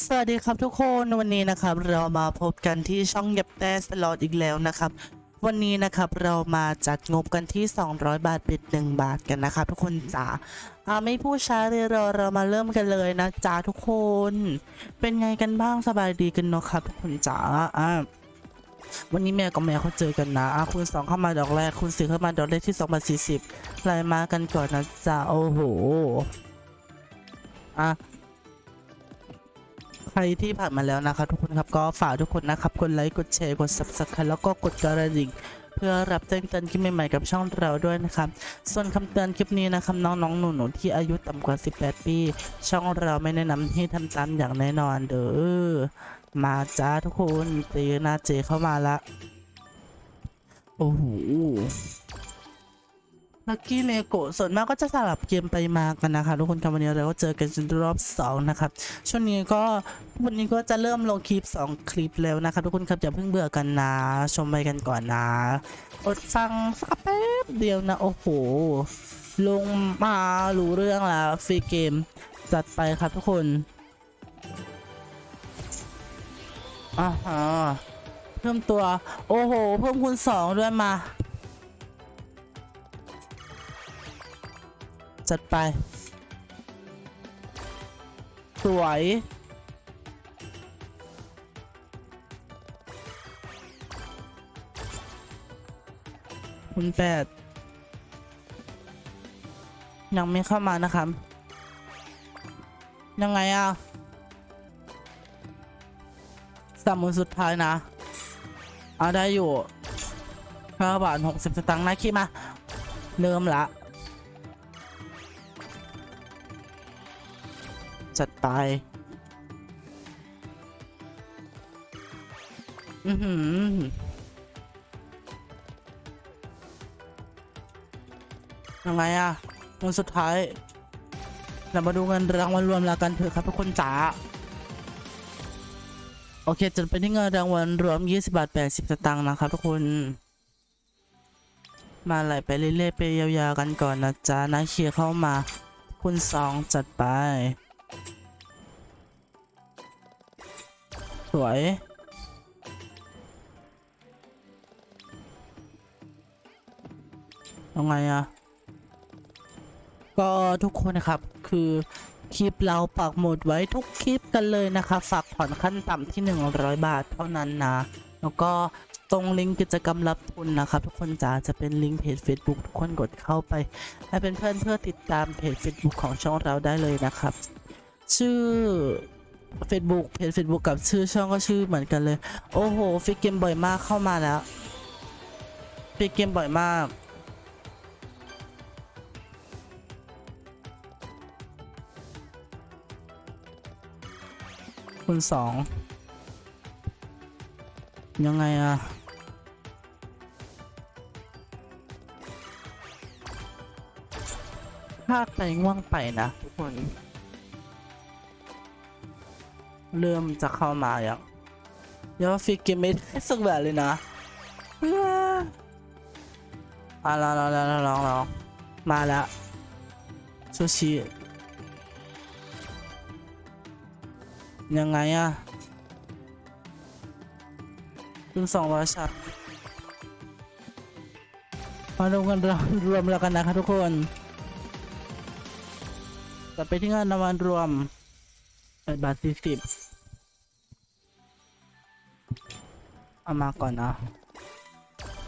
สวัสดีครับทุกคนวันนี้นะครับ เรามาพบกันที่ช่องเย็บแต่สลอดอีกแล้วนะครับ วันนี้นะครับเรามาจัดงบกันที่ 200 บาทเป็น1บาทกันนะครับทุกคนจ๋าอาไม่พูดช้าเลยเราเรามาเริ่มกันเลยนะจ๋าทุกคน เป็นไงกันบ้างสบายดีกันเนาะครับทุกคนจ๋าอ่าวันนี้แม่กับแม่เขาเจอกันนะอะคุณสองเข้ามาดอกแรกคุณสี่เข้ามาดอกแรกที่2บาท40ไล่มากันก่อนนะจ๊ะโอ้โหอะ ใครที่ผ่านมาแล้วนะครับทุกคนครับก็ฝากทุกคนนะครับกดไลค์กดแชร์กด subscribe แล้วก็กดกระดิ่งเพื่อรับแจ้งเตือนคลิปใหม่ๆกับช่องเราด้วยนะครับ ส่วนคำเตือนคลิปนี้นะครับน้องๆหนูๆที่อายุต่ำกว่า 18 ปี ช่องเราไม่แนะนำให้ทำตามอย่างแน่นอนเด้อ มาจ้าทุกคนเจหนาเจเข้ามาละ โอ้โห ลักกี้เลโกส่วนมากก็จะสลับเกมไปมากันนะคะทุกคนครับวันนี้เราก็เจอกันจนรอบสองนะครับช่วงนี้ก็วันนี้ก็จะเริ่มลงคลิป 2 คลิปแล้วนะครับทุกคนครับอย่าเพิ่งเบื่อกันนะ ชมไปกันก่อนนะอดฟังสักแป๊บเดียวนะโอ้โหลงมารู้เรื่องแล้วฟรีเกมจัดไปครับทุกคนอ่าฮะเพิ่มตัวโอ้โหเพิ่มคูณสองด้วยมา จัดไป สวย คุณแปด ยังไม่เข้ามานะครับ ยังไงอะสามมืนสุดท้ายนะเอาได้อยู่ห้าบาทหกสิบสตางค์นะคิดมา เริ่มละ จัดไป อือหือยังไงอะวันสุดท้าย เรามาดูเงินรางวัลรวมแล้วกันเถอะครับทุกคนจ๋าโอเคจะเป็นที่เงินรางวัลรวม 20 บาท 80 สตางค์นะครับทุกคน มาไหลไปเรื่อยๆไปยาวๆกันก่อนนะจ๊ะนะเคียร์เข้ามา คุณสองจัดไป สวย ยังไงอะก็ทุกคนนะครับ คือคลิปเราปักหมุดไว้ทุกคลิปกันเลยนะคะฝากผ่อนขั้นต่ำที่ 100 บาทเท่านั้นนะ แล้วก็ตรงลิงก์กิจกรรมรับทุนนะครับ ทุกคนจ๋าจะเป็นลิงก์เพจ Facebook ทุกคนกดเข้าไป ให้เป็นเพื่อนเพื่อติดตามเพจ Facebook ของช่องเราได้เลยนะครับ ชื่อ Facebook เพจ Facebook กับชื่อช่องก็ชื่อเหมือนกันเลย โอ้โหฟิกเกมบ่อยมากเข้ามาแล้วฟิกเกมบ่อยมากคุณสองยังไงอะภาคไปง่วงไปนะทุกคน เริ่มจะเข้ามาอย่างเดี๋ยวฟิกเกมไม่ได้สักแบบเลยนะอะลองลองลองลองลองมาแล้วซูชิยังไงอะถึงสองร้อยชามาดูกันรวมรวมแล้วกันนะครับทุกคนกลับไปที่งินรางวัลรวม แปดบาทสี่สิบเอามาก่อนนะ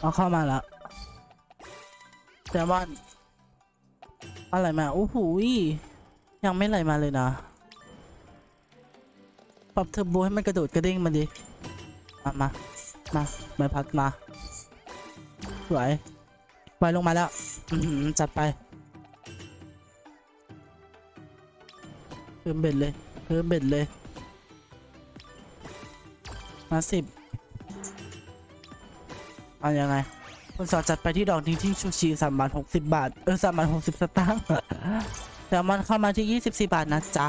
เอาเข้ามาล้วแต่ว่าอะไรมาโอ้โหยังไม่ไหลมาเลยนะ ปรับเทอร์โบให้มันกระโดดกระเด้งมาดิ มามามาใบพัดมา สวยไปลงมาแล้วจัดไปเพิ่มเบ็ดเลย เพิ่มเบ็ดเลยมาสิบเอายังไงคุณสอจัดไปที่ดอกนี้ที่ชูชีสามบาทหกสิบบาท เออสามบาทหกสิบสตางค์เดี๋ยวมันเข้ามาที่ยี่สิบสี่บาทนะจ๊ะ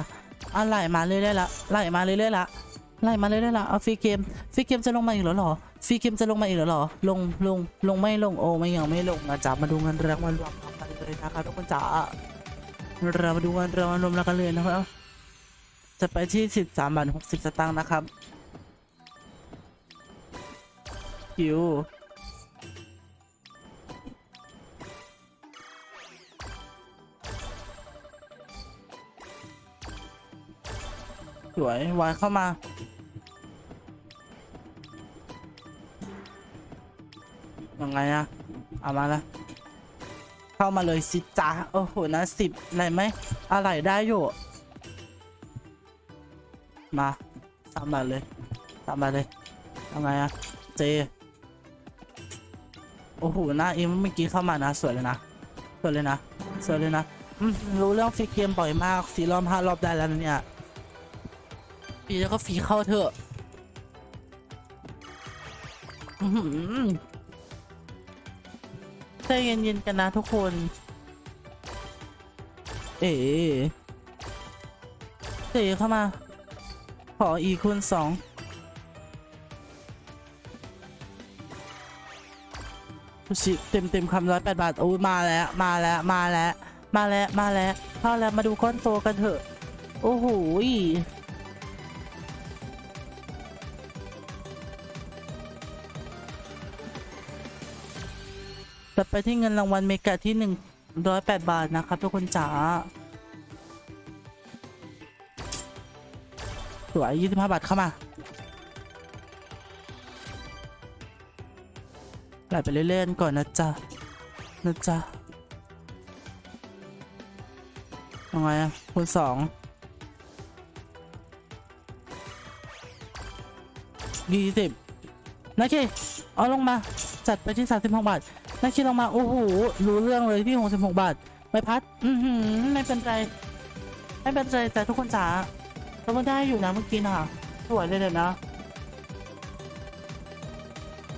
อาไหลมาเรื่อยๆละไหลมาเรื่อยๆละไหลมาเรื่อยๆละเอาฟรีเกมฟรีเกมจะลงมาอีกแล้วเหรอฟรีเกมจะลงมาอีกแล้วเหรอลงลงลงไม่ลงโอ้ไม่ยังไม่ลงนะจ๊ะมาดูเงินรางวัลรวมกันเลยนะคะทุกคนจ๋าเรามาดูเงินรางวัลรวมแล้วกันเลยนะครับ จะไปที่สิบสามบาทหกสิบสตางค์นะครับคิวสวยวายเข้ามายังไงอะเอามาละเข้ามาเลยสิจ้าโอ้โหนะสิบอะไรไหมอะไรได้อยู่ มาสามบาทเลยสามบาทเลยยังไงอะเจโอ้โหหน้าเอ็มเมื่อกี้เข้ามานะสวยเลยนะสวยเลยนะสวยเลยนะรู้เรื่องฟรีเกมบ่อยมากสี่รอบห้ารอบได้แล้วเนี่ยฟรีแล้วก็ฟรีเข้าเถอะใจเย็นๆกันนะทุกคน เอ๋เอ๋เข้ามา ขออีคูณสองซูชิเต็มเต็มคำร้อยแปดบาทโอ้มาแล้วมาแล้วมาแล้วมาแล้วมาแล้วเข้าแล้วมาดูก้อนโตกันเถอะ โอ้โหยตัดไปที่เงินรางวัลเมกาที่หนึ่งร้อยแปดบาทนะครับทุกคนจ๋า สวยยี่สิบห้าบาทเข้ามาไหลไปเล่นๆก่อนนะจ๊ะนะจ๊ะยังไงอะคูณสองยี่สิบนาคีเอาลงมา จัดไปที่สามสิบหกบาทนาคีลงมา โอ้โห รู้เรื่องเลยที่หกสิบหกบาทใบพัด อือหือ ไม่เป็นไร ไม่เป็นไรแต่ทุกคนจ๋า เราก็ได้อยู่นะเมื่อกี้น่ะ สวยเลยเลยนะ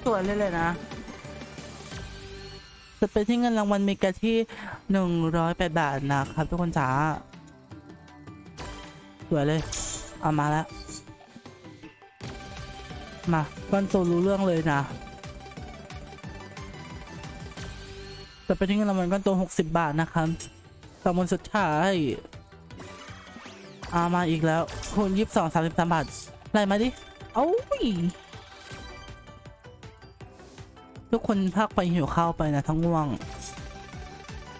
สวยเลยเลยนะ จะเป็นที่เงินรางวัลมีกะที่หนึ่งร้อยแปดบาทนะครับทุกคนจ๋า สวยเลย เอามาแล้ว มาก้อนโตรู้เรื่องเลยนะจะไปที่เงินรางวัลก้อนโตหกสิบบาทนะครับรางวัลสุดท้าย อามาอีกแล้วคูณยี่สิบสองสามสิบสามบาทไล่มาดิ เอ้ยทุกคนพักไปหิวข้าวไปนะทั้งง่วง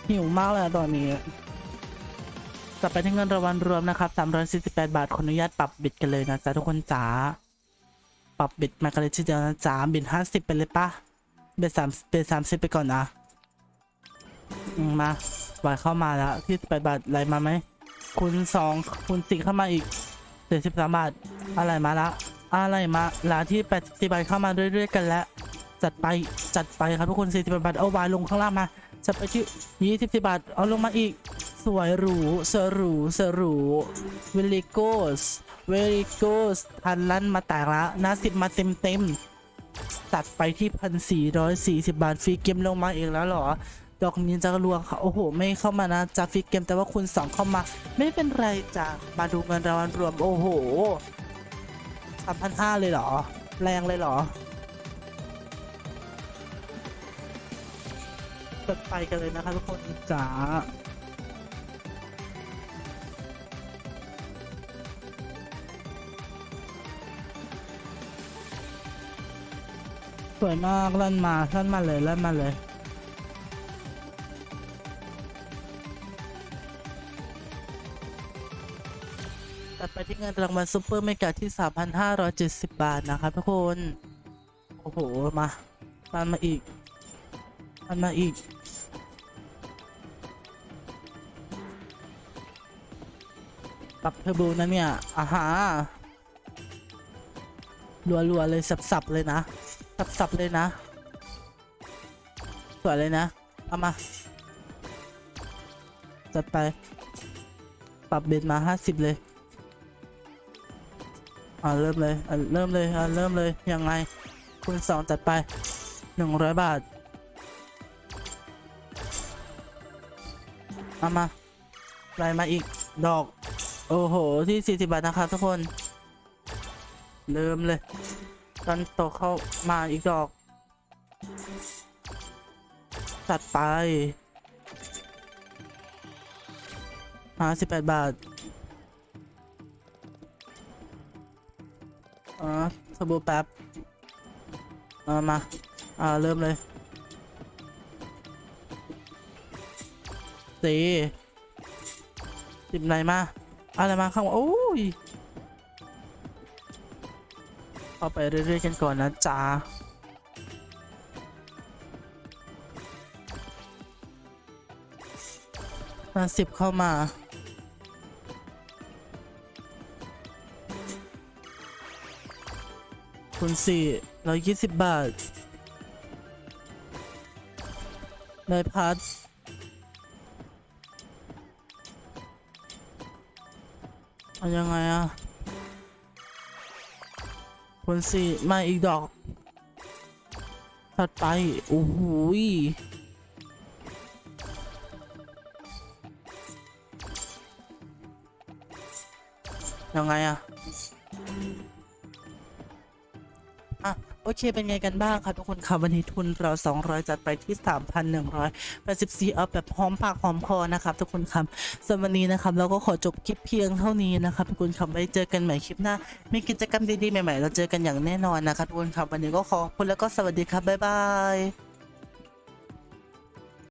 หิวมากเลยตอนนี้กลับไปที่เงินรางวัลรวมนะครับ348 บาท ขออนุญาตปรับบิดกันเลยนะจ๊ะทุกคนจ๋า ปรับบิดมากันเลยทีเดียวนะจ๊ะบิด50 ไปเลยปะเบ็ดสามเบ็ดสามสิบไปก่อนนะมมาบาทเข้ามาแล้วที่8บาทไหลมาไหม คูณสองคูณสี่เข้ามาอีกเจ็ดสิบสามบาท อะไรมาละ อะไรมาร้าที่แปดสิบบาทเข้ามาเรื่อย ๆ กันแล้ว จัดไปจัดไปครับทุกคนสี่สิบบาทเอาวายลงข้างล่างมาจัดไปที่ยี่สิบบาทเอาลงมาอีก สวยหรูสวยหรูสวยหรูเวลิโกสเวลิโกสพันลั่นมาแตกละนะสิบมาเต็มเต็มตัดไปที่พันสี่ร้อยสี่สิบบาทฟรีเกมลงมาอีกแล้วหรอ ดอกนี้จะรวงค่ะ โอ้โห ไม่เข้ามานะจะฟิกเกมแต่ว่าคุณสองเข้ามา ไม่เป็นไรจ้ะมาดูเงินรางวัลรวม โอ้โหสามพันห้าเลยเหรอ แรงเลยเหรอเปิดไปกันเลยนะคะทุกคนจ๋าสวยมากลั่นมาลั่นมาเลยลั่นมาเลย ตัดไปที่เงินรางวัลซูเปอร์เมกาที่ 3,570 บาทนะครับทุกคน โอ้โห มามันมาอีกมันมาอีก ปรับเทอร์โบนะเนี่ยอ่าฮะรัวๆ เลยสับๆ เลยนะ สับๆ เลยนะ สวยเลยนะ เอามา จัดไป ปรับเบนมา 50 เลย อ่าเริ่มเลยอ่าเริ่มเลยอ่าเริ่มเลยยังไงคูณสองจัดไปหนึ่งร้อยบาทเอามาไล่มาอีกดอก โอ้โห ที่สี่สิบบาท นะครับ ทุกคน เริ่มเลย ตอนโตเข้ามาอีกดอก จัดไปห้าสิบแปดบาท อ่าสบู่แป๊บเอมาอ่าเริ่มเลยสี่สิบไหนมา อะไรมาข้างโอ้ยเข้าไปเรื่อยๆกันก่อนนะจ๊ะมาสิบเข้ามา คูณสี่ร้อยยี่สิบบาทได้พัดเอายังไงอะคูณสี่มาอีกดอกถัดไป โอ้โหยังไงอะ อะโอเคเป็นไงกันบ้างครับทุกคนครับวันนี้ทุนเรา 200 จัดไปที่ 3,184เอาแบบหอมปากหอมคอนะครับทุกคนครับส่วนวันนี้นะครับเราก็ขอจบคลิปเพียงเท่านี้นะครับทุกคนครับไว้เจอกันใหม่คลิปหน้า มีกิจกรรมดีๆใหม่ๆ เราเจอกันอย่างแน่นอนนะครับทุกคนครับวันนี้ก็ขอขอบคุณแล้วก็สวัสดีครับบ๊ายบาย